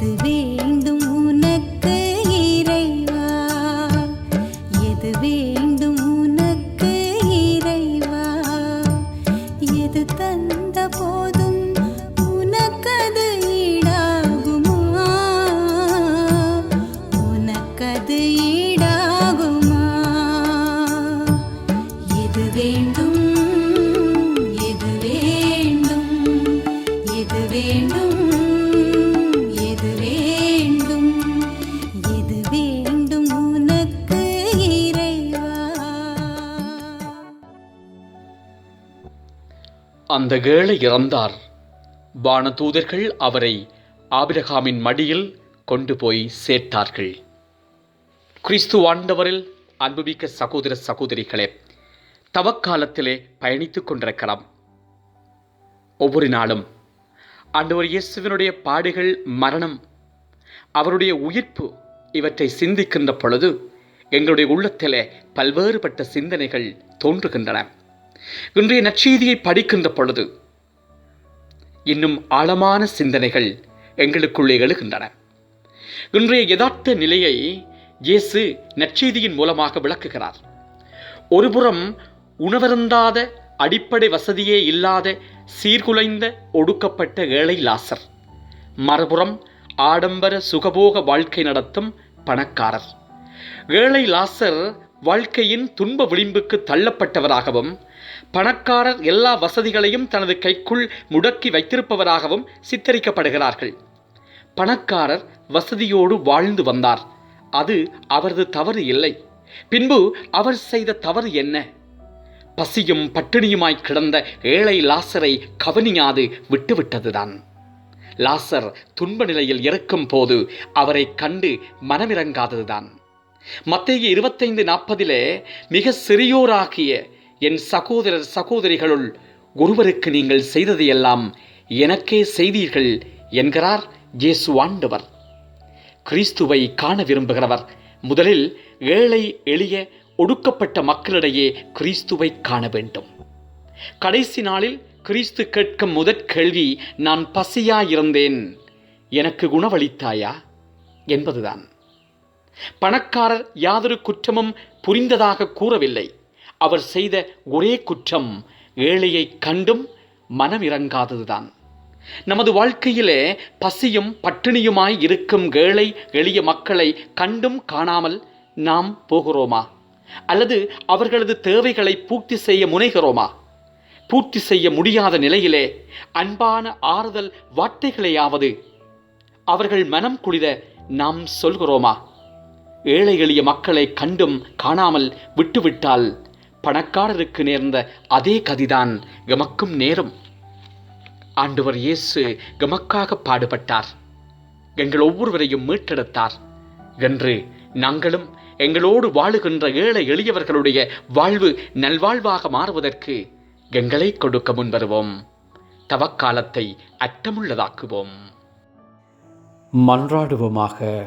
இதுவே அந்த ஏழை இறந்தார். வானதூதர்கள் அவரை ஆபிரகாமின் மடியில் கொண்டு போய் சேர்த்தார்கள். கிறிஸ்து ஆண்டவரில் அன்புமிக்க சகோதர சகோதரிகளே தவக்காலத்திலே பயணித்துக் கொண்டிருக்கலாம். ஒவ்வொரு நாளும் ஆண்டவர் இயேசுவினுடைய பாடுகள் மரணம் அவருடைய உயிர்ப்பு இவற்றை சிந்திக்கின்ற பொழுது எங்களுடைய உள்ளத்திலே பல்வேறுபட்ட சிந்தனைகள் தோன்றுகின்றன. இன்றைய நற்செய்தியை படிக்கின்ற பொழுது இன்னும் ஆழமான சிந்தனைகள் எங்களுக்குள்ளே எழுகின்றன. இன்றைய யதார்த்த நிலையை இயேசு நற்செய்தியின் மூலமாக விளக்குகிறார். ஒருபுறம் உணவருந்தாத அடிப்படை வசதியே இல்லாத சீர்குலைந்த ஒடுக்கப்பட்ட ஏழை லாசர். மறுபுறம் ஆடம்பர சுகபோக வாழ்க்கை நடத்தும் பணக்காரர். ஏழை லாசர் வாழ்க்கையின் துன்ப விளிம்புக்கு தள்ளப்பட்டவராகவும் பணக்காரர் எல்லா வசதிகளையும் தனது கைக்குள் முடக்கி வைத்திருப்பவராகவும் சித்தரிக்கப்படுகிறார்கள். பணக்காரர் வசதியோடு வாழ்ந்து வந்தார். அது அவரது தவறு இல்லை. பின்பு அவர் செய்த தவறு என்ன? பசியும் பட்டினியுமாய் கிடந்த ஏழை லாசரை கவனியாது விட்டுவிட்டதுதான். லாசர் துன்ப நிலையில் இருக்கும் போது அவரை கண்டு மனமிறங்காததுதான் மத்திய இருபத்தைந்து நாற்பதிலே மிக சிறியோராகிய என் சகோதரர் சகோதரிகளுள் ஒருவருக்கு நீங்கள் செய்ததையெல்லாம் எனக்கே செய்தீர்கள் என்கிறார் இயேசு ஆண்டவர். கிறிஸ்துவை காண விரும்புகிறவர் முதலில் ஏழை எளிய ஒடுக்கப்பட்ட மக்களிடையே கிறிஸ்துவை காண வேண்டும். கடைசி நாளில் கிறிஸ்து கேட்கும் முதற் கேள்வி நான் பசியாயிருந்தேன் எனக்கு குணவளித்தாயா? என்பதுதான். பணக்காரர் யாதொரு குற்றமும் புரிந்ததாக கூறவில்லை. அவர் செய்த ஒரே குற்றம் ஏழையை கண்டும் மனம் இறங்காததுதான் நமது வாழ்க்கையிலே பசியும் பட்டினியுமாய் இருக்கும் ஏழை எளிய மக்களை கண்டும் காணாமல் நாம் போகிறோமா? அல்லது அவர்களது தேவைகளை பூர்த்தி செய்ய முனைகிறோமா? பூர்த்தி செய்ய முடியாத நிலையிலே அன்பான ஆறுதல் வார்த்தைகளையாவது அவர்கள் மனம் குளிர நாம் சொல்கிறோமா? ஏழை எளிய மக்களை கண்டும் காணாமல் விட்டுவிட்டால் பணக்காரருக்கு நேர்ந்த அதே கதிதான் எமக்கும் நேரும். ஆண்டவர் இயேசு எமக்காக பாடுபட்டார். எங்கள் ஒவ்வொருவரையும் மீட்டெடுத்தார். என்று நாங்களும் எங்களோடு வாழுகின்ற ஏழை எளியவர்களுடைய வாழ்வு நல்வாழ்வாக மாறுவதற்கு எங்களை கொடுக்க முன்வருவோம். தவக்காலத்தை அர்த்தமுள்ளதாக்குவோம். மன்றாடுவோமாக.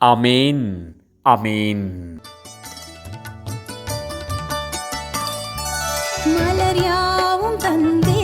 அமேன் அமேன் மலர் யாவும் தந்தே.